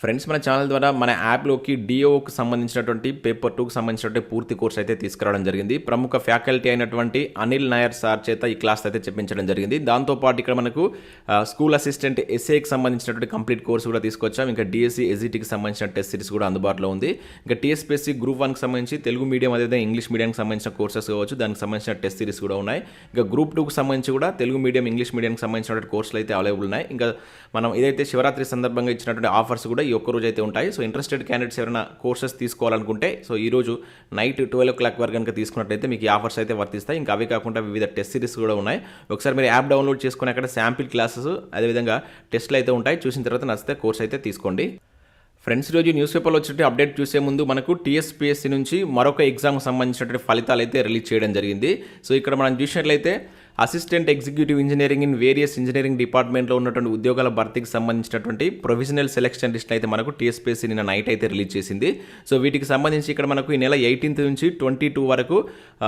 Friends మన channel ద్వారా మన యాప్లోకి డిఓకి సంబంధించినటువంటి పేపర్ టూకి సంబంధించినటువంటి పూర్తి కోర్స్ అయితే తీసుకురావడం జరిగింది. ప్రముఖ ఫ్యాకల్టీ అయినటువంటి అనిల్ నాయర్ సార్ చేత ఈ క్లాస్ అయితే చెప్పించడం జరిగింది. దాంతోపాటు ఇక్కడ మనకు స్కూల్ అసిస్టెంట్ ఎస్ఏకి సంబంధించినటువంటి కంప్లీట్ కోర్స్ కూడా తీసుకొచ్చాం. ఇంకా డిఎస్సి ఎస్ఈటీకి సంబంధించిన టెస్ట్ సిరీస్ కూడా అందుబాటులో ఉంది. ఇంకా టీఎస్పీఎస్సీ గ్రూప్ వన్కి సంబంధించి తెలుగు మీడియం అదే ఇంగ్లీష్ మీడియంకి సంబంధించిన కోర్సెస్ కావచ్చు దానికి సంబంధించిన టెస్ట్ సిరీస్ కూడా ఉన్నాయి. ఇంకా గ్రూప్ టూకి సంబంధించి కూడా తెలుగు మీడియం ఇంగ్లీష్ మీడియంకి సంబంధించినటువంటి కోర్సులు అయితే అవైలబుల్ ఉన్నాయి. ఇంకా మనం ఏదైతే శివరాత్రి సందర్భంగా ఇచ్చినటువంటి ఆఫర్స్ కూడా ఈ ఒక్క రోజు అయితే ఉంటాయి. సో ఇంట్రెస్టెడ్ క్యాండిడేట్స్ ఎవరైనా కోర్సెస్ తీసుకోవాలనుకుంటే సో ఈ రోజు నైట్ ట్వెల్వ్ ఓ క్లాక్ వరకు కనుక తీసుకున్నట్లయితే మీకు ఈ ఆఫర్స్ అయితే వర్తిస్తాయి. ఇంకా అవి కాకుండా వివిధ టెస్ట్ సిరీస్ కూడా ఉన్నాయి. ఒకసారి మీరు యాప్ డౌన్లోడ్ చేసుకుని అక్కడ శాంపిల్ క్లాసెస్ అదేవిధంగా టెస్ట్లు అయితే ఉంటాయి. చూసిన తర్వాత నచ్చితే కోర్స్ అయితే తీసుకోండి. ఫ్రెండ్స్ రోజు న్యూస్ పేపర్లో వచ్చినట్టు అప్డేట్ చూసే ముందు మనకు టీఎస్పీఎస్సీ నుంచి మరొక ఎగ్జామ్కి సంబంధించినటువంటి ఫలితాలు అయితే రిలీజ్ చేయడం జరిగింది. సో ఇక్కడ మనం చూసినట్లయితే assistant executive engineering in various engineering డిపార్ట్మెంట్లో ఉన్నటువంటి ఉద్యోగాల భర్తీకి సంబంధించినటువంటి ప్రొవిజనల్ సెలక్షన్ లిస్ట్ అయితే మనకు టీఎస్పీఎస్సీ నిన్న నైట్ అయితే రిలీజ్ చేసింది. సో వీటికి సంబంధించి ఇక్కడ మనకు ఈ నెల ఎయిటీన్త్ నుంచి ట్వంటీ టూ వరకు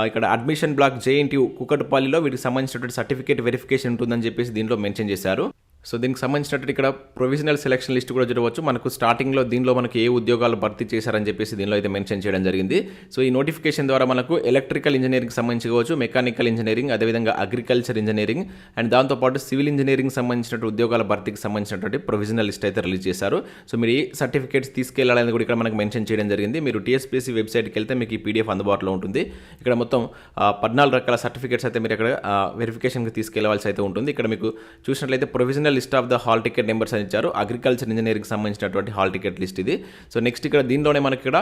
ఇక్కడ అడ్మిషన్ బ్లాక్ జేఎన్టీ కుకట్పల్లిలో వీటికి సంబంధించినటువంటి సర్టిఫికేట్ వెరిఫికేషన్ ఉంటుందని చెప్పేసి దీంట్లో మెన్షన్ చేశారు. సో దీనికి సంబంధించినట్టు ఇక్కడ ప్రొవిజనల్ సెలక్షన్ లిస్ట్ కూడా చూడవచ్చు. మనకు స్టార్టింగ్లో దీనిలో మనకి ఏ ఉద్యోగాలు భర్తీ చేశారని చెప్పేసి దీనిలో అయితే మెన్షన్ చేయడం జరిగింది. సో ఈ నోటిఫికేషన్ ద్వారా మనకు ఎలక్ట్రికల్ ఇంజనీరింగ్ సంబంధించి కావచ్చు మెకానికల్ ఇంజనీరింగ్ అదేవిధంగా అగ్రికల్చర్ ఇంజనీరింగ్ అండ్ దాంతోపాటు సివిల్ ఇంజనీరింగ్ సంబంధించినటువంటి ఉద్యోగాల భర్తీకి సంబంధించినటువంటి ప్రొవిజనల్ లిస్ట్ అయితే రిలీజ్ చేశారు. సో మీరు ఏ సర్టిఫికేట్స్ తీసుకెళ్ళాలని కూడా ఇక్కడ మనకు మెన్షన్ చేయడం జరిగింది. మీరు టీఎస్పీసీ వెబ్సైట్కి వెళ్తే మీకు ఈ పీడిఎఫ్ అందుబాటులో ఉంటుంది. ఇక్కడ మొత్తం పద్నాలుగు రకాల సర్టిఫికేట్స్ అయితే మీరు ఇక్కడ వెరిఫికేషన్కి తీసుకెళ్ళవలసి అయితే ఉంటుంది. ఇక్కడ మీకు చూసినట్లయితే provisional list of the hall ticket numbers అని ఇచ్చారు. అగ్రికల్చర్ ఇంజనీరింగ్ సంబంధించినటువంటి హాల్ టికెట్ లిస్ట్ ఇది. సో నెక్స్ట్ ఇక్కడ దీనిలోనే మనకి ఇక్కడ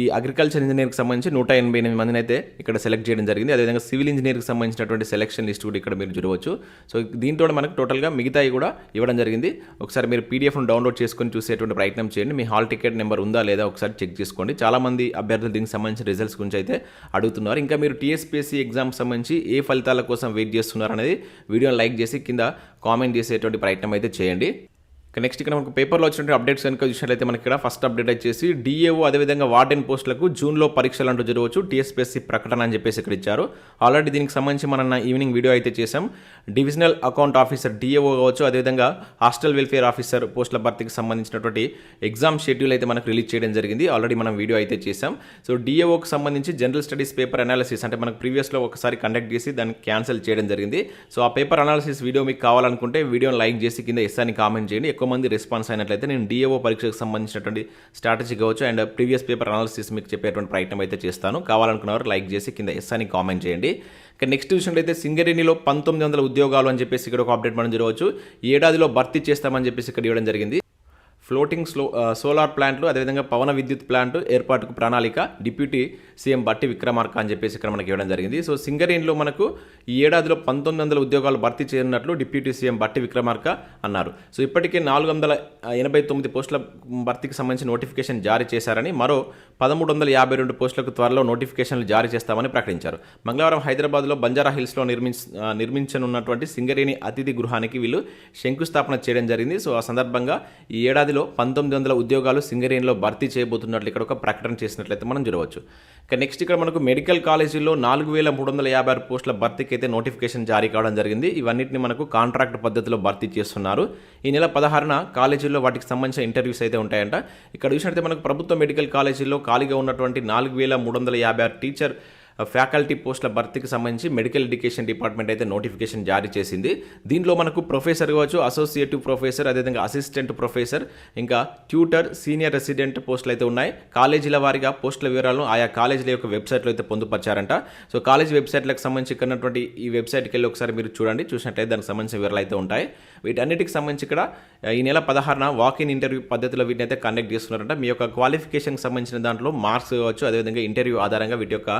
ఈ అగ్రికల్చర్ ఇంజనీర్కి సంబంధించి నూట ఎనభై ఎనిమిది మందిని అయితే ఇక్కడ సెలెక్ట్ చేయడం జరిగింది. అదేవిధంగా సివిల్ ఇంజనీర్కి సంబంధించినటువంటి సెలెక్షన్ లిస్ట్ కూడా ఇక్కడ మీరు చూడవచ్చు. సో దీంతో మనకు టోటల్గా మిగతాయి కూడా ఇవ్వడం జరిగింది. ఒకసారి మీరు పీడిఎఫ్ను డౌన్లోడ్ చేసుకొని చూసేటువంటి ప్రయత్నం చేయండి. మీ హాల్ టికెట్ నెంబర్ ఉందా లేదా ఒకసారి చెక్ చేసుకోండి. చాలామంది అభ్యర్థులు దీనికి సంబంధించిన రిజల్ట్స్ గురించి అయితే అడుగుతున్నారు. ఇంకా మీరు టీఎస్పీఎస్సీ ఎగ్జామ్ సంబంధించి ఏ ఫలితాల కోసం వెయిట్ చేస్తున్నారు అనేది వీడియోని లైక్ చేసి కింద కామెంట్ చేసేటువంటి ప్రయత్నం అయితే చేయండి. నెక్స్ట్ ఇక్కడ మనకు పేపర్లో వచ్చినటువంటి అప్డేట్స్ కనుక చూసినట్లయితే మనకి ఇక్కడ ఫస్ట్ అప్డేట్ వచ్చేసి డిఏఓ అదేవిధంగా వార్డెన్ పోస్టులకు జూన్లో పరీక్షలు అంటూ జరగవచ్చు టీఎస్పీఎస్సీ ప్రకటన అని చెప్పేసి ఇక్కడ ఇచ్చారు. ఆల్రెడీ దీనికి సంబంధించి మన ఈవినింగ్ వీడియో అయితే చేసాం డివిజనల్ అకౌంట్ ఆఫీసర్ డిఏఓ కావచ్చు అదేవిధంగా హాస్టల్ వెల్ఫేర్ ఆఫీసర్ పోస్టుల భర్తీకి సంబంధించినటువంటి ఎగ్జామ్ షెడ్యూల్ అయితే మనకు రిలీజ్ చేయడం జరిగింది. ఆల్రెడీ మనం వీడియో అయితే చేసాం సో డిఏఓకి సంబంధించి జనరల్ స్టడీస్ పేపర్ అనాలిసిస్ అంటే మనకు ప్రీవియస్లో ఒకసారి కండక్ట్ చేసి దాన్ని క్యాన్సిల్ చేయడం జరిగింది. సో ఆ పేపర్ అనాలిసిస్ వీడియో మీకు కావాలనుకుంటే వీడియోని లైక్ చేసి కింద ఎస్ అని కామెంట్ చేయండి. ఎక్కువ మంది రెస్పాన్స్ అయినట్లయితే నేను డిఏఓ పరీక్షకు సంబంధించినటువంటి స్ట్రాటజీ కావచ్చు అండ్ ప్రీవియస్ పేపర్ అనాలిసిస్ మీకు చెప్పేటువంటి ప్రయత్నం అయితే చేస్తాను. కావాలనుకున్నవారు లైక్ చేసి కింద ఎస్ అని కామెంట్ చేయండి. ఇక నెక్స్ట్ చూసినట్లయితే సింగరేణిలో పంతొమ్మిది వందల ఉద్యోగాలు అని చెప్పేసి ఇక్కడ ఒక అప్డేట్ మనం చూడవచ్చు. ఏడాదిలో భర్తీ చేస్తామని చెప్పేసి ఇక్కడ ఇవ్వడం జరిగింది. ఫ్లోటింగ్ స్లో సోలార్ ప్లాంట్లు అదేవిధంగా పవన విద్యుత్ ప్లాంట్ ఏర్పాటుకు ప్రణాళిక డిప్యూటీ సీఎం బట్టి విక్రమార్క అని చెప్పేసి ఇక్కడ మనకి ఇవ్వడం జరిగింది. సో సింగరేణిలో మనకు ఈ ఏడాదిలో పంతొమ్మిది వందల ఉద్యోగాలు భర్తీ చేయనున్నట్లు డిప్యూటీ సీఎం బట్టి విక్రమార్క అన్నారు. సో ఇప్పటికే నాలుగు వందల ఎనభై తొమ్మిది పోస్టుల భర్తీకి సంబంధించి నోటిఫికేషన్ జారీ చేశారని మరో పదమూడు వందల యాభై రెండు పోస్టులకు త్వరలో నోటిఫికేషన్లు జారీ చేస్తామని ప్రకటించారు. మంగళవారం హైదరాబాద్లో బంజారా హిల్స్లో నిర్మించ నిర్మించనున్నటువంటి సింగరేణి అతిథి గృహానికి వీళ్ళు శంకుస్థాపన చేయడం జరిగింది. సో ఆ సందర్భంగా ఈ ఏడాది ఏడాదిలో పంతొమ్మిది వందల ఉద్యోగాలు సింగరేణిలో భర్తీ చేయబోతున్నట్లు ఇక్కడ ఒక ప్రకటన చేసినట్లయితే మనం చూడవచ్చు. ఇక నెక్స్ట్ ఇక్కడ మనకు మెడికల్ కాలేజీలో నాలుగు వేల మూడు వందల యాభై ఆరు పోస్టుల భర్తీకి అయితే నోటిఫికేషన్ జారీ కావడం జరిగింది. ఇవన్నిటిని మనకు కాంట్రాక్ట్ పద్ధతిలో భర్తీ చేస్తున్నారు. ఈ నెల పదహారున కాలేజీల్లో వాటికి సంబంధించిన ఇంటర్వ్యూస్ అయితే ఉంటాయంట. ఇక్కడ చూసినట్లయితే మనకు ప్రభుత్వ మెడికల్ కాలేజీల్లో ఖాళీగా ఉన్నటువంటి నాలుగు వేల మూడు వందల యాభై ఆరు టీచర్ ఫ్యాకల్టీ పోస్టుల భర్తీకి సంబంధించి మెడికల్ ఎడ్యుకేషన్ డిపార్ట్మెంట్ అయితే నోటిఫికేషన్ జారీ చేసింది. దీనిలో మనకు ప్రొఫెసర్ కావచ్చు అసోసియేటివ్ ప్రొఫెసర్ అదేవిధంగా అసిస్టెంట్ ప్రొఫెసర్ ఇంకా ట్యూటర్ సీనియర్ రెసిడెంట్ పోస్టులు అయితే ఉన్నాయి. కాలేజీల వారిగా పోస్టుల వివరాలను ఆయా కాలేజీల యొక్క వెబ్సైట్లో అయితే పొందుపరిచారంట. సో కాలేజ్ వెబ్సైట్లకు సంబంధించి ఉన్నటువంటి ఈ వెబ్సైట్కి వెళ్ళి ఒకసారి మీరు చూడండి. చూసినట్లయితే దానికి సంబంధించిన వివరాలు అయితే ఉంటాయి. వీటన్నిటికి సంబంధించి ఇక్కడ ఈ నెల పదహారున వాక్ ఇన్ ఇంటర్వ్యూ పద్ధతిలో వీటిని అయితే కండక్ట్ చేస్తున్నారంట. మీ యొక్క క్వాలిఫికేషన్కి సంబంధించిన దాంట్లో మార్క్స్ కావచ్చు అదేవిధంగా ఇంటర్వ్యూ ఆధారంగా వీటి యొక్క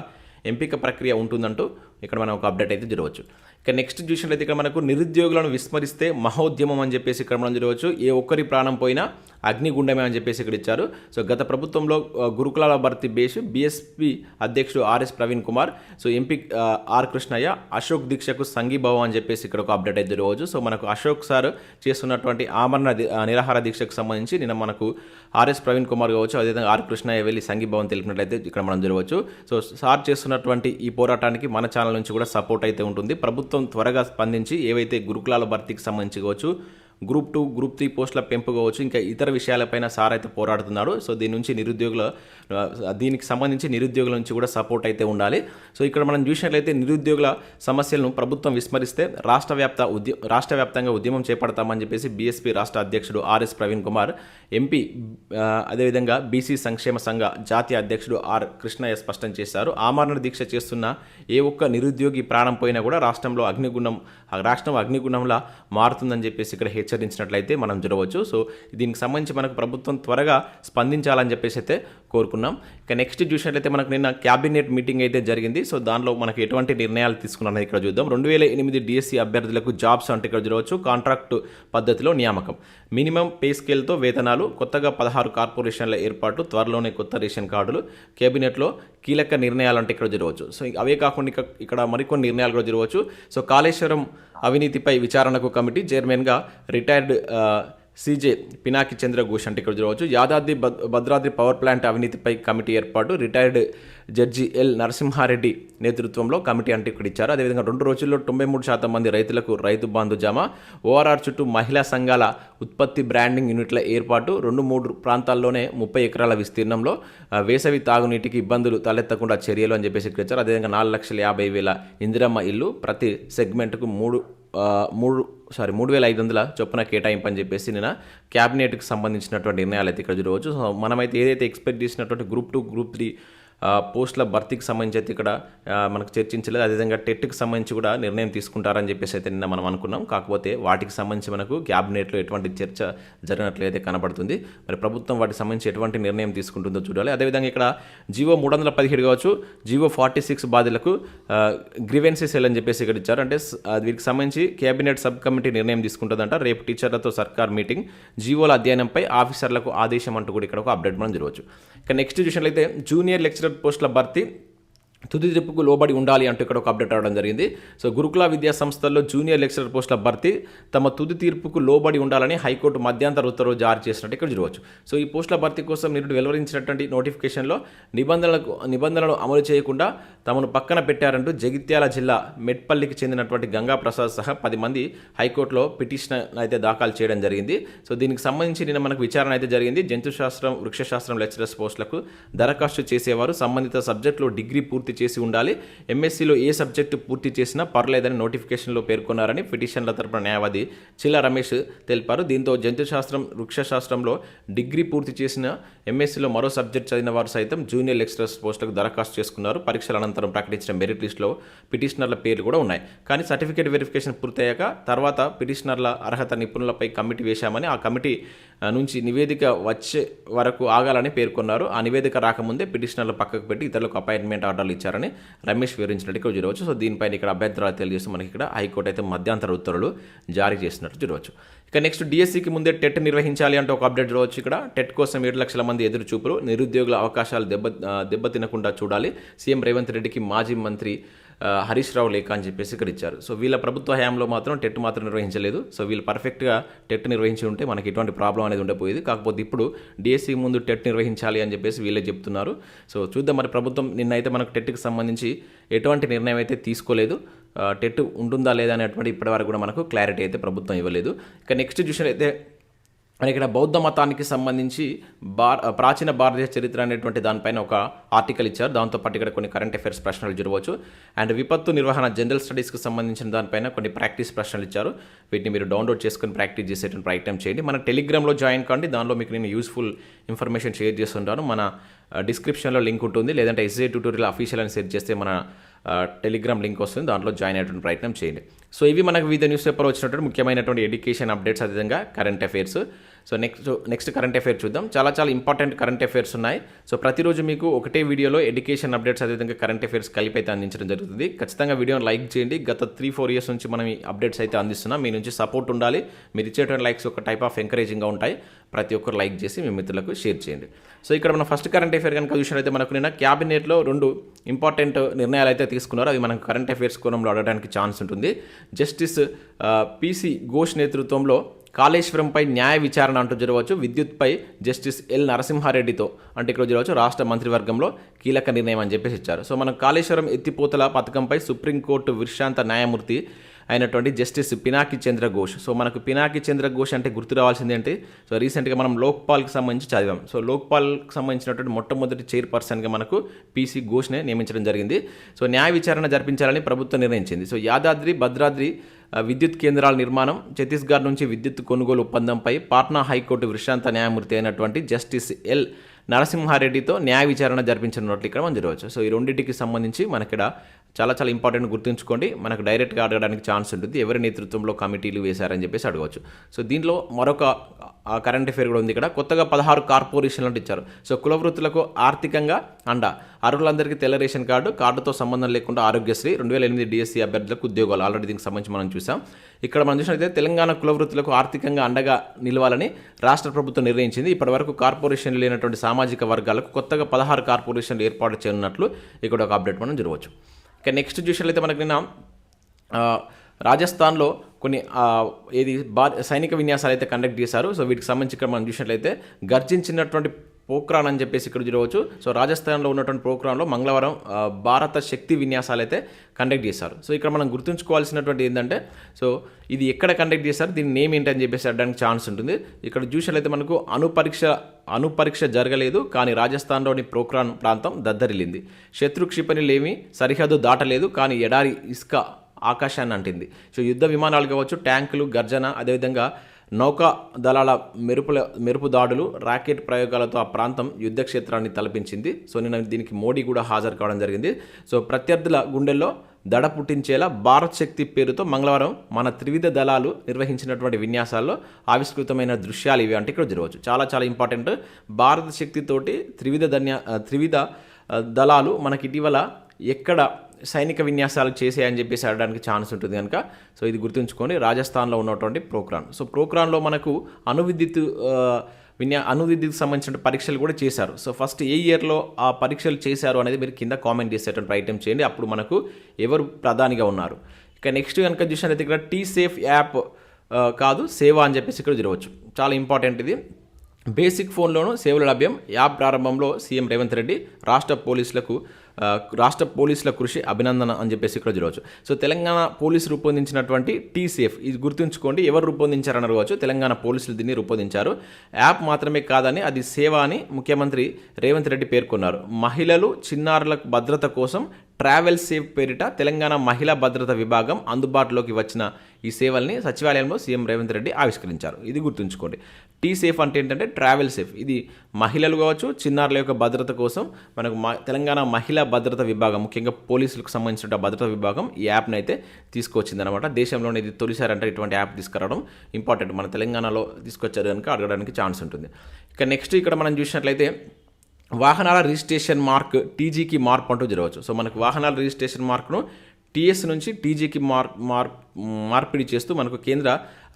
ఎంపిక ప్రక్రియ ఉంటుందంటూ ఇక్కడ మనం ఒక అప్డేట్ అయితే జరగవచ్చు ఇక నెక్స్ట్ చూసినట్లయితే ఇక్కడ మనకు నిరుద్యోగులను విస్మరిస్తే మహోద్యమం అని చెప్పేసి ఇక్కడ మనం జరగవచ్చు ఏ ఒక్కరి ప్రాణం పోయినా అగ్నిగుండమే అని చెప్పేసి ఇక్కడ ఇచ్చారు. సో గత ప్రభుత్వంలో గురుకులాల భర్తీ బేస్ బీఎస్పీ అధ్యక్షుడు R S Praveen Kumar so MP R Krishnaiah Ashok దీక్షకు సంఘీభావం అని చెప్పేసి ఇక్కడ ఒక అప్డేట్ అయితే జరగవచ్చు సో మనకు అశోక్ సార్ చేస్తున్నటువంటి ఆమరణ నిరాహార దీక్షకు సంబంధించి నిన్న మనకు ఆర్ఎస్ ప్రవీణ్ కుమార్ కావచ్చు అదేవిధంగా ఆర్ కృష్ణయ్య వెళ్ళి సంఘీభావం తెలిపినట్లయితే ఇక్కడ మనం జరగవచ్చు సో సార్ చేస్తున్నటువంటి ఈ పోరాటానికి మన ఛానల్ నుంచి కూడా సపోర్ట్ అయితే ఉంటుంది. ప్రభుత్వం త్వరగా స్పందించి ఏవైతే గురుకులాల భర్తీకి సంబంధించి కావచ్చు గ్రూప్ టూ గ్రూప్ త్రీ పోస్టుల పెంపు కావచ్చు ఇంకా ఇతర విషయాలపైన సార్ అయితే పోరాడుతున్నాడు. సో దీని నుంచి నిరుద్యోగుల దీనికి సంబంధించి నిరుద్యోగుల నుంచి కూడా సపోర్ట్ అయితే ఉండాలి. సో ఇక్కడ మనం చూసినట్లయితే నిరుద్యోగుల సమస్యలను ప్రభుత్వం విస్మరిస్తే రాష్ట్ర వ్యాప్త ఉద్య రాష్ట్ర వ్యాప్తంగా ఉద్యమం చేపడతామని చెప్పేసి బీఎస్పీ రాష్ట్ర అధ్యక్షుడు R S Praveen Kumar MP అదేవిధంగా బీసీ సంక్షేమ సంఘ జాతీయ అధ్యక్షుడు ఆర్ కృష్ణయ్య స్పష్టం చేశారు. ఆమరణ దీక్ష చేస్తున్న ఏ ఒక్క నిరుద్యోగి ప్రాణం పోయినా కూడా రాష్ట్రంలో అగ్నిగుణం రాష్ట్రం అగ్నిగుణంలా మారుతుందని చెప్పేసి ఇక్కడ హెచ్చరించినట్లయితే మనం చూడవచ్చు. సో దీనికి సంబంధించి మనకు ప్రభుత్వం త్వరగా స్పందించాలని చెప్పేసి అయితే కోరుకున్నాం. ఇక నెక్స్ట్ చూసినట్లయితే మనకు నిన్న క్యాబినెట్ మీటింగ్ అయితే జరిగింది. సో దానిలో మనకు ఎటువంటి నిర్ణయాలు తీసుకున్నది ఇక్కడ చూద్దాం. రెండు వేల ఎనిమిది డిఎస్సి అభ్యర్థులకు జాబ్స్ అంటే ఇక్కడ చూడవచ్చు. కాంట్రాక్ట్ పద్ధతిలో నియామకం. మినిమం పే స్కేల్తో వేతనాలు కొత్తగా పదహారు కార్పొరేషన్ల ఏర్పాటు త్వరలోనే కొత్త రేషన్ కార్డులు కేబినెట్లో కీలక నిర్ణయాలు అంటే ఇక్కడ జరగవచ్చు సో అవే కాకుండా ఇక్కడ మరికొన్ని నిర్ణయాలు కూడా జరగవచ్చు సో కాళేశ్వరం అవినీతిపై విచారణకు కమిటీ చైర్మన్గా రిటైర్డ్ సీజే పినాకి చంద్ర ఘోష్ అంటే ఇక్కడ చూడవచ్చు. యాదాద్రి భద్రాద్రి పవర్ ప్లాంట్ అవినీతిపై కమిటీ ఏర్పాటు రిటైర్డ్ జడ్జి ఎల్ నరసింహారెడ్డి నేతృత్వంలో కమిటీ అంటే ఇక్కడ ఇచ్చారు. అదేవిధంగా రెండు రోజుల్లో తొంభై మూడు శాతం మంది రైతులకు రైతు బంధు జమ ఓఆర్ఆర్ చుట్టూ మహిళా సంఘాల ఉత్పత్తి బ్రాండింగ్ యూనిట్ల ఏర్పాటు రెండు మూడు ప్రాంతాల్లోనే ముప్పై ఎకరాల విస్తీర్ణంలో వేసవి తాగునీటికి ఇబ్బందులు తలెత్తకుండా చర్యలు అని చెప్పేసి ఇక్కడ ఇచ్చారు. అదేవిధంగా నాలుగు లక్షల యాభై వేల ఇందిరమ్మ ఇల్లు ప్రతి సెగ్మెంట్కు మూడు మూడు సారీ మూడు వేల ఐదు వందల చొప్పున కేటాయింపు అని చెప్పేసి నిన్న క్యాబినెట్కి సంబంధించినటువంటి నిర్ణయాలు అయితే ఇక్కడ చూడవచ్చు. సో మనమైతే ఏదైతే ఎక్స్పెక్ట్ చేసినటువంటి గ్రూప్ టూ గ్రూప్ త్రీ పోస్టుల భర్తీకి సంబంధించి అయితే ఇక్కడ మనకు చర్చించలేదు. అదేవిధంగా టెట్కి సంబంధించి కూడా నిర్ణయం తీసుకుంటారని చెప్పేసి అయితే నిన్న మనం అనుకున్నాం. కాకపోతే వాటికి సంబంధించి మనకు క్యాబినెట్లో ఎటువంటి చర్చ జరిగినట్లయితే కనబడుతుంది. మరి ప్రభుత్వం వాటికి సంబంధించి ఎటువంటి నిర్ణయం తీసుకుంటుందో చూడాలి. అదేవిధంగా ఇక్కడ జివో మూడు వందల పదిహేడు కావచ్చు జీవో ఫార్టీ సిక్స్ బాధ్యులకు గ్రివెన్సీ సెల్ అని చెప్పేసి ఇక్కడ ఇచ్చారు. అంటే వీరికి సంబంధించి కేబినెట్ సబ్ కమిటీ నిర్ణయం తీసుకుంటుందంట. రేపు టీచర్లతో సర్కార్ మీటింగ్. జీవోల అధ్యయనంపై ఆఫీసర్లకు ఆదేశం అంటూ కూడా ఇక్కడ ఒక అప్డేట్ మనం జరగవచ్చు ఇక నెక్స్ట్ చూసినట్లయితే జూనియర్ లెక్చరర్ పోస్టుల భర్తీ తుది తిప్పుకు లోబడి ఉండాలి అంటూ ఇక్కడ ఒక అప్డేట్ అవడం జరిగింది. సో గురుకుల విద్యా సంస్థల్లో జూనియర్ లెక్చరర్ పోస్టుల భర్తీ తమ తుది తీర్పుకు లోబడి ఉండాలని హైకోర్టు మధ్యంతర ఉత్తర్వులు జారీ చేసినట్టు ఇక్కడ చూడవచ్చు. సో ఈ పోస్టుల భర్తీ కోసం నిరుడు వెలువరించినటువంటి నోటిఫికేషన్లో నిబంధనలకు నిబంధనలు అమలు చేయకుండా తమను పక్కన పెట్టారంటూ జగిత్యాల జిల్లా మెట్పల్లికి చెందినటువంటి గంగా ప్రసాద్ సహా పది మంది హైకోర్టులో పిటిషన్ అయితే దాఖలు చేయడం జరిగింది. సో దీనికి సంబంధించి నిన్న మనకు విచారణ అయితే జరిగింది. జంతుశాస్త్రం వృక్షశాస్త్రం లెక్చరర్స్ పోస్టులకు దరఖాస్తు చేసేవారు. సంబంధిత సబ్జెక్టులో డిగ్రీ పూర్తి చేసి ఉండాలి. ఎంఎస్సీలో ఏ సబ్జెక్టు పూర్తి చేసినా పర్లేదని నోటిఫికేషన్లో పేర్కొన్నారని పిటిషన్ల తరపున న్యాయవాది చిల్ల రమేష్ తెలిపారు. దీంతో జంతుశాస్త్రం వృక్షశాస్త్రంలో డిగ్రీ పూర్తి చేసిన ఎంఎస్సీలో మరో సబ్జెక్ట్ చదివిన వారు సైతం జూనియర్ లెక్చరర్స్ పోస్టులకు దరఖాస్తు చేసుకున్నారు. పరీక్షల అనంతరం ప్రకటించిన మెరిట్ లిస్టులో పిటిషనర్ల పేర్లు కూడా ఉన్నాయి. కానీ సర్టిఫికేట్ వెరిఫికేషన్ పూర్తయ్యాక తర్వాత పిటిషనర్ల అర్హత నిపుణులపై కమిటీ వేశామని ఆ కమిటీ నుంచి నివేదిక వచ్చే వరకు ఆగాలని పేర్కొన్నారు. ఆ నివేదిక రాకముందే పిటిషనర్లు పక్కకు పెట్టి ఇతరులకు అపాయింట్మెంట్ ఆర్డర్లు ఇచ్చారని రమేష్ వివరించినట్టు ఇక్కడ చూడవచ్చు. సో దీనిపైన ఇక్కడ అభ్యంతరాలు తెలియజేస్తూ మనకి ఇక్కడ హైకోర్టు అయితే మధ్యంతర ఉత్తర్వులు జారీ చేసినట్టు చూడవచ్చు. ఇక నెక్స్ట్ డిఎస్సికి ముందే టెట్ నిర్వహించాలి అంటే ఒక అప్డేట్ చూడవచ్చు ఇక్కడ. టెట్ కోసం ఏడు లక్షల మంది ఎదురు చూపులు నిరుద్యోగుల అవకాశాలు దెబ్బ దెబ్బతినకుండా చూడాలి. సీఎం రేవంత్ రెడ్డికి మాజీ మంత్రి హరీష్ రావు లేఖ అని చెప్పేసి ఇక్కడ ఇచ్చారు. సో వీళ్ళ ప్రభుత్వ హయాంలో మాత్రం టెట్ మాత్రం నిర్వహించలేదు. సో వీళ్ళు పర్ఫెక్ట్గా టెట్ నిర్వహించి ఉంటే మనకి ఎటువంటి ప్రాబ్లం అనేది ఉండకపోయేది కాకపోతే ఇప్పుడు డిఎస్సి ముందు టెట్ నిర్వహించాలి అని చెప్పేసి వీళ్ళే చెప్తున్నారు. సో చూద్దాం మరి ప్రభుత్వం నిన్నైతే మనకు టెట్కి సంబంధించి ఎటువంటి నిర్ణయం అయితే తీసుకోలేదు. టెట్ ఉంటుందా లేదా అనేటువంటి ఇప్పటివరకు కూడా మనకు క్లారిటీ అయితే ప్రభుత్వం ఇవ్వలేదు. ఇక నెక్స్ట్ చూసినట్లయితే మరి ఇక్కడ బౌద్ధ మతానికి సంబంధించి భార ప్రాచీన భారతీయ చరిత్ర అనేటువంటి దానిపైన ఒక ఆర్టికల్ ఇచ్చారు. దాంతోపాటు ఇక్కడ కొన్ని కరెంట్ అఫైర్స్ ప్రశ్నలు జరగవచ్చు. అండ్ విపత్తు నిర్వహణ జనరల్ స్టడీస్కి సంబంధించిన దానిపైన కొన్ని ప్రాక్టీస్ ప్రశ్నలు ఇచ్చారు. వీటిని మీరు డౌన్లోడ్ చేసుకొని ప్రాక్టీస్ చేసేటువంటి ప్రయత్నం చేయండి. మన టెలిగ్రామ్లో జాయిన్ కాండి. దానిలో మీకు నేను యూస్ఫుల్ ఇన్ఫర్మేషన్ షేర్ చేస్తుంటాను. మన డిస్క్రిప్షన్లో లింక్ ఉంటుంది. లేదంటే ఎస్ఏ ట్యూటోరియల్ అఫీషియల్ అని సెట్ చేస్తే మన టెలిగ్రామ్ లింక్ వస్తుంది. దాంట్లో జాయిన్ అయ్యేటువంటి ప్రయత్నం చేయండి. సో ఇవి మనకు వివిధ న్యూస్ పేపర్ వచ్చినటువంటి ముఖ్యమైనటువంటి ఎడ్యుకేషన్ అప్డేట్స్ అదేవిధంగా current affairs so next next current affair చూద్దాం. చాలా చాలా ఇంపార్టెంట్ కరెంట్ అఫైర్స్ ఉన్నాయి. సో ప్రతిరోజు మీకు ఒకటే వీడియోలో ఎడ్యుకేషన్ అప్డేట్స్ అదేవిధంగా కరెంట్ అఫైర్స్ కలిపి అయితే అందించడం జరుగుతుంది. ఖచ్చితంగా వీడియోని లైక్ చేయండి. గత త్రీ ఫోర్ ఇయర్స్ నుంచి మనం ఈ అప్డేట్స్ అయితే అందిస్తున్నాం. మీ నుంచి సపోర్ట్ ఉండాలి. మీరు ఇచ్చేటువంటి లైక్స్ ఒక టైప్ ఆఫ్ ఎంకరేజింగ్గా ఉంటాయి. ప్రతి ఒక్కరు లైక్ చేసి మీ మిత్రులకు షేర్ చేయండి. సో ఇక్కడ మన ఫస్ట్ కరెంట్ అఫైర్ కనుక చూసినట్లయితే మనకు నిన్న క్యాబినెట్లో రెండు ఇంపార్టెంట్ నిర్ణయాలు అయితే తీసుకున్నారు. అవి మనకు కరెంట్ అఫైర్స్ కోణంలో అడగడానికి ఛాన్స్ ఉంటుంది. జస్టిస్ పీసీ ఘోష్ నేతృత్వంలో కాళేశ్వరంపై న్యాయ విచారణ అంటూ జరగవచ్చు. విద్యుత్పై జస్టిస్ ఎల్ నరసింహారెడ్డితో అంటే ఇక్కడ జరగవచ్చు రాష్ట్ర మంత్రివర్గంలో కీలక నిర్ణయం అని చెప్పేసి ఇచ్చారు. సో మనం కాళేశ్వరం ఎత్తిపోతల పథకంపై సుప్రీంకోర్టు విశ్రాంత న్యాయమూర్తి అయినటువంటి జస్టిస్ పినాకి చంద్ర ఘోష్. సో మనకు పినాకి చంద్ర ఘోష్ అంటే గుర్తు రావాల్సింది ఏంటి? సో రీసెంట్గా మనం లోక్పాల్కి సంబంధించి చదివాం. సో లోక్పాల్కి సంబంధించినటువంటి మొట్టమొదటి చైర్పర్సన్గా మనకు పీసీ ఘోష్నే నియమించడం జరిగింది. సో న్యాయ విచారణ జరిపించాలని ప్రభుత్వం నిర్ణయించింది. సో యాదాద్రి భద్రాద్రి విద్యుత్ కేంద్రాల నిర్మాణం ఛత్తీస్గఢ్ నుంచి విద్యుత్ కొనుగోలు ఒప్పందంపై పాట్నా హైకోర్టు విశ్రాంత న్యాయమూర్తి అయినటువంటి జస్టిస్ ఎల్. నరసింహారెడ్డితో న్యాయ విచారణ జరిపించనున్నట్లు ఇక్కడ మనం చూడవచ్చు సో ఈ రెండింటికి సంబంధించి మనకిక్కడ చాలా చాలా ఇంపార్టెంట్ గుర్తుంచుకోండి. మనకు డైరెక్ట్గా అడగడానికి ఛాన్స్ ఉంటుంది. ఎవరి నేతృత్వంలో కమిటీలు వేశారని చెప్పేసి అడగవచ్చు సో దీనిలో మరొక కరెంట్ అఫేర్ కూడా ఉంది ఇక్కడ. కొత్తగా పదహారు కార్పొరేషన్లు అంటే ఇచ్చారు. సో కుల వృత్తులకు ఆర్థికంగా అండ. అర్హులందరికీ తెల్ల రేషన్ కార్డు కార్డుతో సంబంధం లేకుండా ఆరోగ్యశ్రీ రెండు వేల ఎనిమిది డిఎస్సీ అభ్యర్థులకు ఉద్యోగాలు. ఆల్రెడీ దీనికి సంబంధించి మనం చూసాం. ఇక్కడ మనం చూసినట్లయితే తెలంగాణ కుల వృత్తులకు ఆర్థికంగా అండగా నిలవాలని రాష్ట్ర ప్రభుత్వం నిర్ణయించింది. ఇప్పటివరకు కార్పొరేషన్లు లేనటువంటి సామాజిక వర్గాలకు కొత్తగా పదహారు కార్పొరేషన్లు ఏర్పాటు చేయనున్నట్లు ఇక్కడ ఒక అప్డేట్ మనం జరగవచ్చు ఇక నెక్స్ట్ చూసినట్లయితే మనకి నిన్న రాజస్థాన్లో కొన్ని ఏది బా సైనిక విన్యాసాలు అయితే కండక్ట్ చేశారు. సో వీటికి సంబంధించి ఇక్కడ మనం చూసినట్లయితే గర్జించినటువంటి పోక్రాన్ అని చెప్పేసి ఇక్కడ చూడవచ్చు. సో రాజస్థాన్లో ఉన్నటువంటి ప్రోగ్రాంలో మంగళవారం భారత శక్తి విన్యాసాలు అయితే కండక్ట్ చేశారు. సో ఇక్కడ మనం గుర్తుంచుకోవాల్సినటువంటి ఏంటంటే సో ఇది ఎక్కడ కండక్ట్ చేశారు దీని నేమ్ ఏంటని చెప్పేసి అడడానికి ఛాన్స్ ఉంటుంది. ఇక్కడ చూసినట్లయితే మనకు అనుపరీక్ష అనుపరీక్ష జరగలేదు కానీ రాజస్థాన్లోని ప్రోక్రాన్ ప్రాంతం దద్దరిల్లింది. శత్రు క్షిపణిలేమి సరిహద్దు దాటలేదు కానీ ఎడారి ఇసుక ఆకాశాన్ని అంటింది. సో యుద్ధ విమానాలు కావచ్చు ట్యాంకులు గర్జన అదేవిధంగా నౌకా దళాల మెరుపుల మెరుపు దాడులు రాకెట్ ప్రయోగాలతో ఆ ప్రాంతం యుద్ధ క్షేత్రాన్ని తలపించింది. సో నిన్న దీనికి మోడీ కూడా హాజరు కావడం జరిగింది. సో ప్రత్యర్థుల గుండెల్లో దడ పుట్టించేలా భారత్ శక్తి పేరుతో మంగళవారం మన త్రివిధ దళాలు నిర్వహించినటువంటి విన్యాసాల్లో ఆవిష్కృతమైన దృశ్యాలు ఇవి. అంటే ఇక్కడ జరగవచ్చు. చాలా చాలా ఇంపార్టెంట్. భారత శక్తితోటి త్రివిధ ధన్య త్రివిధ దళాలు మనకి ఇటీవల ఎక్కడ సైనిక విన్యాసాలు చేసాయని చెప్పేసి ఆడడానికి ఛాన్స్ ఉంటుంది కనుక. సో ఇది గుర్తుంచుకొని రాజస్థాన్లో ఉన్నటువంటి ప్రోగ్రామ్. సో ప్రోక్రాన్లో మనకు అణు విద్యుత్ విన్యా అణువిద్యుత్ సంబంధించిన పరీక్షలు కూడా చేశారు. సో ఫస్ట్ ఏ ఇయర్లో ఆ పరీక్షలు చేశారు అనేది మీరు కింద కామెంట్ చేసేటువంటి ప్రయత్నం చేయండి. అప్పుడు మనకు ఎవరు ప్రధానిగా ఉన్నారు. ఇక నెక్స్ట్ కనుక చూసినట్లయితే ఇక్కడ టీ సేఫ్ యాప్ కాదు సేవ అని చెప్పేసి ఇక్కడ జరగవచ్చు. చాలా ఇంపార్టెంట్ ఇది. బేసిక్ ఫోన్లోనూ సేవల లభ్యం. యాప్ ప్రారంభంలో సీఎం రేవంత్ రెడ్డి రాష్ట్ర పోలీసులకు రాష్ట్ర పోలీసుల కృషి అభినందన అని చెప్పేసి ఇక్కడ చూడవచ్చు. సో తెలంగాణ పోలీసు రూపొందించినటువంటి టీ సేఫ్ ఇది గుర్తుంచుకోండి ఎవరు రూపొందించారని అడగవచ్చు. తెలంగాణ పోలీసులు దీన్ని రూపొందించారు. యాప్ మాత్రమే కాదని అది సేవ అని ముఖ్యమంత్రి రేవంత్ రెడ్డి పేర్కొన్నారు. మహిళలు చిన్నారుల భద్రత కోసం ట్రావెల్ సేఫ్ పేరిట తెలంగాణ మహిళా భద్రత విభాగం అందుబాటులోకి వచ్చిన ఈ సేవల్ని సచివాలయంలో సీఎం రేవంత్ రెడ్డి ఆవిష్కరించారు. ఇది గుర్తుంచుకోండి. టీ సేఫ్ అంటే ఏంటంటే ట్రావెల్ సేఫ్. ఇది మహిళలు కావచ్చు చిన్నారుల యొక్క భద్రత కోసం మనకు మ- తెలంగాణ మహిళా భద్రత విభాగం ముఖ్యంగా పోలీసులకు సంబంధించిన భద్రత విభాగం ఈ యాప్ని అయితే తీసుకొచ్చిందనమాట దేశంలోనే ఇది తొలిసారి అంటే ఇటువంటి యాప్ తీసుకురావడం ఇంపార్టెంట్. మన తెలంగాణలో తీసుకొచ్చారు కనుక అడగడానికి ఛాన్స్ ఉంటుంది. ఇక నెక్స్ట్ ఇక్కడ మనం చూసినట్లయితే వాహనాల రిజిస్ట్రేషన్ మార్క్ టీజీకి మార్పు అంటూ జరగవచ్చు. సో మనకు వాహనాల రిజిస్ట్రేషన్ మార్క్ను టీఎస్ నుంచి టీజీకి మార్ మార్ మార్పిడి చేస్తూ మనకు కేంద్ర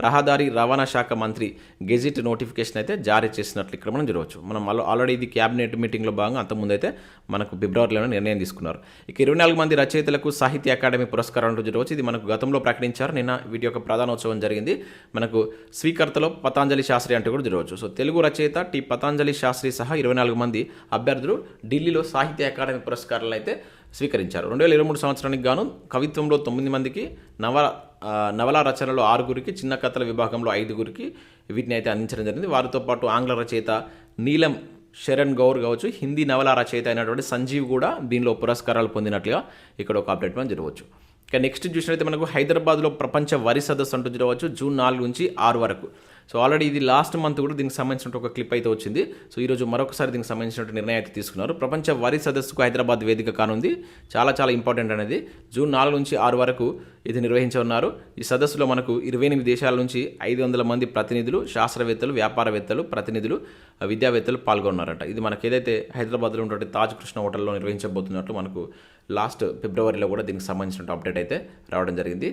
రహదారి రవాణా శాఖ మంత్రి గెజిట్ నోటిఫికేషన్ అయితే జారీ చేసినట్లు ఇక్కడ మనం జరగవచ్చు మనం ఆల్రెడీ ఇది క్యాబినెట్ మీటింగ్లో భాగంగా అంతకుముందు అయితే మనకు ఫిబ్రవరిలోనే నిర్ణయం తీసుకున్నారు. ఇక ఇరవై నాలుగు మంది రచయితలకు సాహిత్య అకాడమీ పురస్కారం అంటూ ఇది మనకు గతంలో ప్రకటించారు. నిన్న వీటి యొక్క ప్రధానోత్సవం జరిగింది. మనకు స్వీకర్తలో పతాంజలి శాస్త్రి అంటూ కూడా జరగవచ్చు సో తెలుగు రచయిత టి పతాంజలి శాస్త్రి సహా ఇరవై నాలుగు మంది అభ్యర్థులు ఢిల్లీలో సాహిత్య అకాడమీ పురస్కారాలు అయితే స్వీకరించారు. రెండు వేల ఇరవై మూడు సంవత్సరానికి గాను కవిత్వంలో తొమ్మిది మందికి నవ నవలా రచనలో ఆరుగురికి చిన్న కథల విభాగంలో ఐదుగురికి వీటిని అయితే అందించడం జరిగింది. వారితో పాటు ఆంగ్ల రచయిత నీలం శరణ్ గౌర్ కావచ్చు హిందీ నవల రచయిత అయినటువంటి సంజీవ్ కూడా దీనిలో పురస్కారాలు పొందినట్లుగా ఇక్కడ ఒక అప్డేట్ మనం జరగవచ్చు ఇక నెక్స్ట్ చూసినట్లయితే మనకు హైదరాబాద్లో ప్రపంచ వరి సదస్సు అంటూ జరగవచ్చు జూన్ నాలుగు నుంచి ఆరు వరకు. సో ఆల్రెడీ ఇది లాస్ట్ మంత్ కూడా దీనికి సంబంధించిన ఒక క్లిప్ అయితే వచ్చింది. సో ఈరోజు మరొకసారి దీనికి సంబంధించిన నిర్ణయం అయితే తీసుకున్నారు. ప్రపంచ వరి సదస్సుకు హైదరాబాద్ వేదిక కానుంది. చాలా చాలా ఇంపార్టెంట్ అనేది. జూన్ నాలుగు నుంచి ఆరు వరకు ఇది నిర్వహించనున్నారు. ఈ సదస్సులో మనకు ఇరవై ఎనిమిది దేశాల నుంచి ఐదు వందల మంది ప్రతినిధులు శాస్త్రవేత్తలు వ్యాపారవేత్తలు ప్రతినిధులు విద్యావేత్తలు పాల్గొన్నారట. ఇది మనకి ఏదైతే హైదరాబాద్లో ఉన్నటువంటి తాజ్ కృష్ణ హోటల్లో నిర్వహించబోతున్నట్లు మనకు లాస్ట్ ఫిబ్రవరిలో కూడా దీనికి సంబంధించిన అప్డేట్ అయితే రావడం జరిగింది.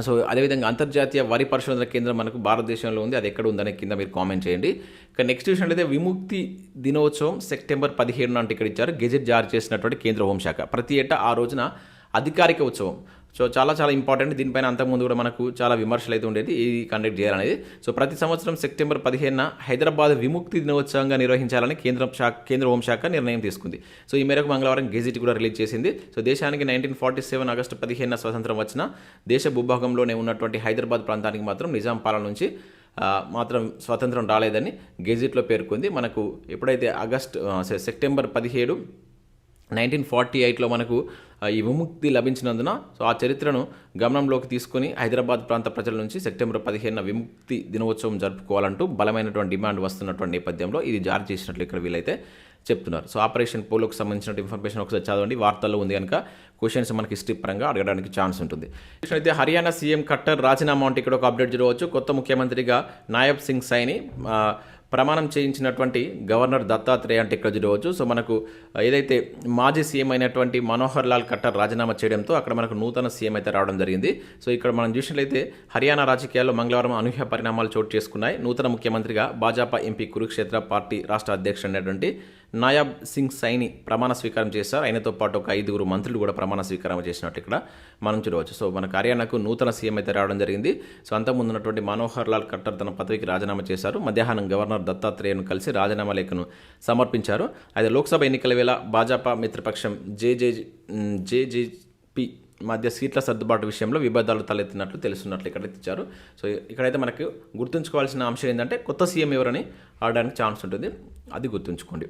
సో అదేవిధంగా అంతర్జాతీయ వరి పరిశోధన కేంద్రం మనకు భారతదేశంలో ఉంది. అది ఎక్కడ ఉందనే కింద మీరు కామెంట్ చేయండి. ఇక నెక్స్ట్ చూసినట్లయితే విముక్తి దినోత్సవం సెప్టెంబర్ పదిహేను అంటే ఇక్కడ ఇచ్చారు. గెజెట్ జారీ చేసినటువంటి కేంద్ర హోంశాఖ. ప్రతి ఏటా ఆ రోజున అధికారిక ఉత్సవం. సో చాలా చాలా ఇంపార్టెంట్ దీనిపైన అంతకుముందు కూడా మనకు చాలా విమర్శలు అయితే ఉండేది ఇది కండక్ట్ చేయాలనేది. సో ప్రతి సంవత్సరం సెప్టెంబర్ పదిహేనున హైదరాబాద్ విముక్తి దినోత్సవంగా నిర్వహించాలని కేంద్ర శాఖ కేంద్ర హోంశాఖ నిర్ణయం తీసుకుంది. సో ఈ మేరకు మంగళవారం గెజిట్ కూడా రిలీజ్ చేసింది. సో దేశానికి నైన్టీన్ ఫార్టీ సెవెన్ ఆగస్టు పదిహేనున స్వతంత్రం వచ్చిన దేశ భూభాగంలోనే ఉన్నటువంటి హైదరాబాద్ ప్రాంతానికి మాత్రం నిజాం పాలన నుంచి మాత్రం స్వతంత్రం రాలేదని గెజిట్లో పేర్కొంది. మనకు ఎప్పుడైతే ఆగస్ట్ సెప్టెంబర్ పదిహేడు నైన్టీన్ ఫార్టీ ఎయిట్లో మనకు ఈ విముక్తి లభించినందున సో ఆ చరిత్రను గమనంలోకి తీసుకుని హైదరాబాద్ ప్రాంత ప్రజల నుంచి సెప్టెంబర్ పదిహేనున విముక్తి దినోత్సవం జరుపుకోవాలంటూ బలమైనటువంటి డిమాండ్ వస్తున్నటువంటి నేపథ్యంలో ఇది జారీ చేసినట్లు ఇక్కడ వీలైతే చెప్తున్నారు. సో ఆపరేషన్ పోలోకి సంబంధించిన ఇన్ఫర్మేషన్ ఒకసారి చదవండి. వార్తల్లో ఉంది కనుక క్వశ్చన్స్ మనకి హిస్టరీ పరంగా అడగడానికి ఛాన్స్ ఉంటుంది. అయితే హర్యానా సీఎం ఖట్టర్ రాజీనామా అంటే ఇక్కడ ఒక అప్డేట్ చూడవచ్చు కొత్త ముఖ్యమంత్రిగా నాయబ్ సింగ్ సైని ప్రమాణం చేయించినటువంటి గవర్నర్ దత్తాత్రేయ అంటే ఇక్కడ చూడవచ్చు సో మనకు ఏదైతే మాజీ సీఎం అయినటువంటి మనోహర్ లాల్ ఖట్టర్ రాజీనామా చేయడంతో అక్కడ మనకు నూతన సీఎం అయితే రావడం జరిగింది. సో ఇక్కడ మనం చూసినట్లయితే హర్యానా రాజకీయాల్లో మంగళవారం అనూహ్య పరిణామాలు చోటు చేసుకున్నాయి. నూతన ముఖ్యమంత్రిగా భాజపా ఎంపీ కురుక్షేత్ర పార్టీ రాష్ట్ర అధ్యక్షుడు నాయాబ్ సింగ్ సైని ప్రమాణ స్వీకారం చేశారు. ఆయనతో పాటు ఒక ఐదుగురు మంత్రులు కూడా ప్రమాణ స్వీకారం చేసినట్టు ఇక్కడ మనం చూడవచ్చు. సో మనకు హర్యానాకు నూతన సీఎం అయితే రావడం జరిగింది. సో అంతకుముందు ఉన్నటువంటి మనోహర్ లాల్ ఖట్టర్ తన పదవికి రాజీనామా చేశారు. మధ్యాహ్నం గవర్నర్ దత్తాత్రేయను కలిసి రాజీనామా లేఖను సమర్పించారు. అయితే లోక్సభ ఎన్నికల వేళ భాజపా మిత్రపక్షం జేజే జేజేపీ మధ్య సీట్ల సర్దుబాటు విషయంలో విభేదాలు తలెత్తినట్లు తెలుస్తున్నట్లు ఇక్కడ ఇచ్చారు సో ఇక్కడైతే మనకు గుర్తుంచుకోవాల్సిన అంశం ఏంటంటే కొత్త సీఎం ఎవరని ఆడడానికి ఛాన్స్ ఉంటుంది. అది గుర్తుంచుకోండి.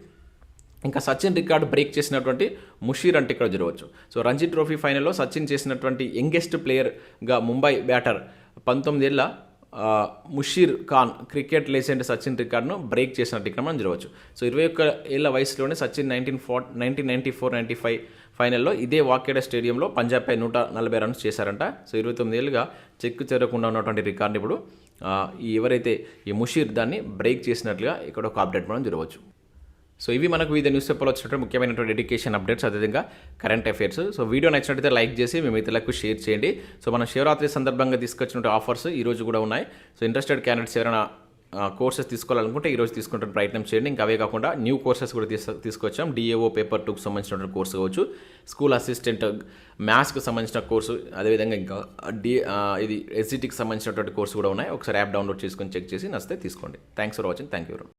ఇంకా సచిన్ రికార్డు బ్రేక్ చేసినటువంటి ముషీర్ అంటే ఇక్కడ జరగవచ్చు. సో రంజీ ట్రోఫీ ఫైనల్లో సచిన్ చేసినటువంటి యంగెస్ట్ ప్లేయర్గా ముంబై బ్యాటర్ పంతొమ్మిదేళ్ళ ముషీర్ ఖాన్ క్రికెట్ లెజెండ్ సచిన్ రికార్డును బ్రేక్ చేసినట్టు ఇక్కడ మనం జరగవచ్చు. సో ఇరవై ఒక్క ఏళ్ళ వయసులోనే Sachin nineteen four nineteen ninety four ninety five ఫైనల్లో ఇదే వాకేడ స్టేడియంలో పంజాబ్ పై నూట నలభై రన్స్ చేశారంట. సో ఇరవై తొమ్మిది ఏళ్ళుగా చెక్కు చేరకుండా ఉన్నటువంటి రికార్డు ఇప్పుడు ఎవరైతే ఈ ముషీర్ దాన్ని బ్రేక్ చేసినట్లుగా ఇక్కడ ఒక అప్డేట్ మనం జరగవచ్చు. సో ఇవి మనకు వివిధ న్యూస్ పేపర్లో వచ్చినటువంటి ముఖ్యమైనటువంటి ఎడ్యుకేషన్ అప్డేట్స్ అదేవిధంగా కరెంట్ అఫైర్స్ సో వీడియో నచ్చినట్లయితే లైక్ చేసి మీ మిత్రులకు షేర్ చేయండి. సో మన శివరాత్రి సందర్భంగా తీసుకొచ్చినటువంటి ఆఫర్స్ ఈ రోజు కూడా ఉన్నాయి. సో ఇంట్రెస్టెడ్ క్యాండిడేట్స్ ఎవరైనా కోర్సెస్ తీసుకోవాలనుకుంటే ఈరోజు తీసుకుంటున్న ప్రయత్నం చేయండి. ఇంకా అవే కాకుండా న్యూ కోర్సెస్ కూడా తీసు తీసుకొచ్చాం. డిఏఓ పేపర్ టూకి సంబంధించినటువంటి కోర్సు కావచ్చు. స్కూల్ అసిస్టెంట్ మ్యాథ్స్కి సంబంధించిన కోర్సు అదేవిధంగా ఇంకా డి ఇది ఎస్సిటీకి సంబంధించినటువంటి కోర్సు కూడా ఉన్నాయి. ఒకసారి యాప్ డౌన్లోడ్ చేసుకొని చెక్ చేసి నచ్చితే తీసుకోండి. Thanks for watching thank you